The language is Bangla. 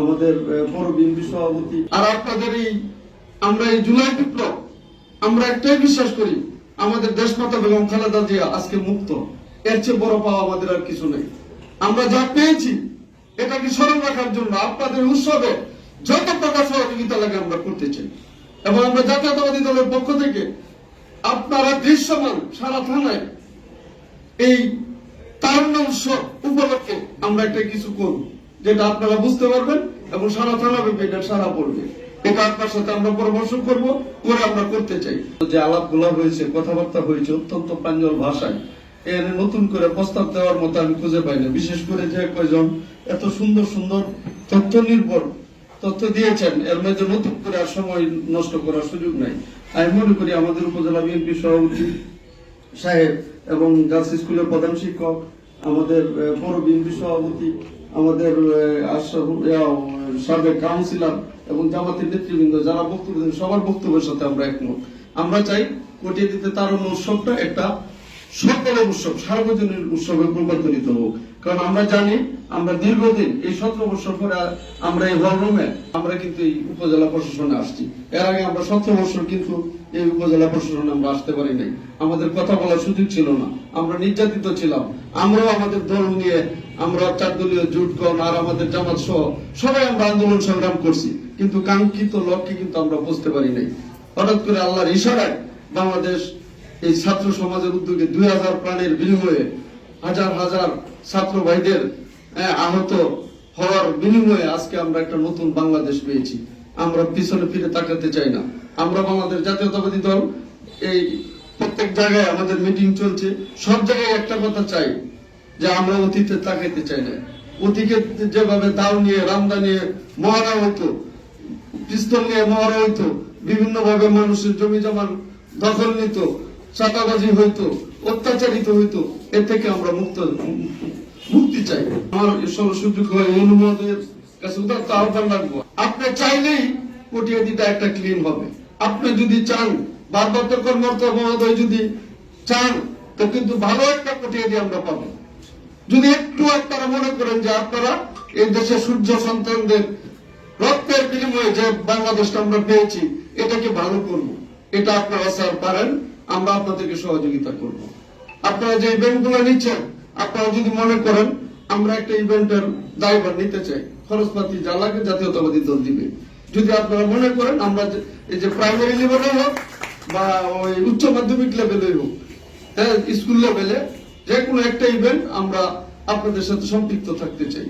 আমাদের বড় বিএনপি সভাপতি। আর আপনাদের এই, আমরা এই জুলাই বিপ্লব, আমরা একটাই বিশ্বাস করি, আমাদের দেশমাতা বেগম খালেদা জিয়া আজকে মুক্ত। এর চেয়ে বড় পাওয়া আমাদের আর কিছু নেই। আমরা যা পেয়েছি, এটাকে স্মরণ রাখার জন্য আপনাদের উৎসবে যত প্রকার সহযোগিতা লাগে আমরা করতে চাই। এবং আমরা জাতীয়তাবাদী দলের পক্ষ থেকে আপনারা দৃশ্যমান সারা থানায় এই তারুণ্য উৎসব উপলক্ষে আমরা একটা কিছু করব। যেটা আপনারা বুঝতে পারবেন, এবং সারা থানা এটা সারা পড়বে এটা আপনার সাথে আমরা পরামর্শ করব, করে আমরা করতে চাই। যে হয়েছে, কথাবার্তা হয়েছে, অত্যন্ত প্রাঞ্জল ভাষায় এর নতুন করে প্রস্তাব দেওয়ার মতো আমি খুঁজে পাই না। বিশেষ করে যে কয়জন এত সুন্দর সুন্দর তথ্য নির্ভর তথ্য দিয়েছেন, এর মধ্যে নতুন করে আর সময় নষ্ট করার সুযোগ নাই। আমি মনে করি আমাদের উপজেলা বিএনপি সভাপতি সাহেব এবং গার্লস স্কুলের প্রধান শিক্ষক, আমাদের পৌর বিএনপি সভাপতি আমাদের সাবেক কাউন্সিলর এবং জামাতের নেতৃবৃন্দ যারা বক্তব্য সবার বক্তব্যের সাথে আমরা একমত। আমরা চাই কটিয়ে দিতে তার উৎসবটা একটা সকলের উৎসব, সার্বজনীন উৎসবে রূপান্তরিত হোক। কারণ আমরা জানি, আমরা দীর্ঘদিন, এই সতেরো বছর পরে আমরা এই হলরুমে আমরা কিন্তু এই উপজেলা প্রশাসনে আসছি। এর আগে আমরা সতেরো বছর কিন্তু এই উপজেলা প্রশাসনে আমরা আসতে পারি নাই। আমাদের কথা বলার সুযোগ ছিল না। আমরা নির্যাতিত ছিলাম। আমরাও আমাদের দল নিয়ে আমরা চার দলীয় জোটগণ আর আমাদের জামাত সহ সবাই আমরা আন্দোলন সংগ্রাম করছি। কিন্তু কাঙ্ক্ষিত লক্ষ্যে কিন্তু আমরা বুঝতে পারি নাই। হঠাৎ করে আল্লাহর ইশারায় বাংলাদেশ এই ছাত্র সমাজের উদ্যোগে দুই হাজার প্রাণের বিনিময়ে হাজার হাজার ছাত্র ভাইদের আহত হওয়ার বিনিময়ে আজকে আমরা একটা নতুন বাংলাদেশ পেয়েছি। আমরা পিছনে ফিরে তাকাতে চাই না। আমরা বাংলাদেশ জাতীয়তাবাদী দল, এই প্রত্যেক জায়গায় আমাদের মিটিং চলছে। সব জায়গায় একটা কথা চাই, যে আমরা অতীতে তাকাইতে চাই না। অতীতে যেভাবে দাও নিয়ে, রামদা নিয়ে মহারা হতো পিস্তল নিয়ে মহারা হইতো বিভিন্ন ভাবে মানুষের জমি জমার দখল নিত চাঁদাবাজি হইতো, অত্যাচারিত হইতো এ থেকে আমরা মুক্ত, মুক্তি চাই। আমার সব সুযোগ হয় অনুমোদের কাছে উদার্ত আহ্বান রাখব। আপনি চাইলেই কটিয়াদিটা একটা ক্লিন হবে। আপনি যদি চান কর্মকর্তা মহোদয় যদি চান, তো কিন্তু ভালো একটা আমরা পাবো। যদি একটু আপনারা মনে করেন যে আপনারা এই দেশের সূর্য সন্তানদের রক্তের বিনিময়ে যে বাংলাদেশটা আমরা পেয়েছি, এটাকে ভালো করব। এটা আপনারা স্যার পারেন। আমরা আপনাদেরকে সহযোগিতা করব। আপনারা যে ইভেন্টগুলো নিচ্ছেন, আপনারা যদি মনে করেন, আমরা একটা ইভেন্টের দায়ভার নিতে চাই, খরচপাতি যা লাগে জাতীয়তাবাদী দল দিবে। যদি আপনারা মনে করেন, আমরা এই যে প্রাইমারি লেভেলে হোক বা ওই উচ্চ মাধ্যমিক লেভেলে হোক হ্যাঁ স্কুল লেভেলে যে কোনো একটা ইভেন্ট আমরা আপনাদের সাথে সম্পৃক্ত থাকতে চাই।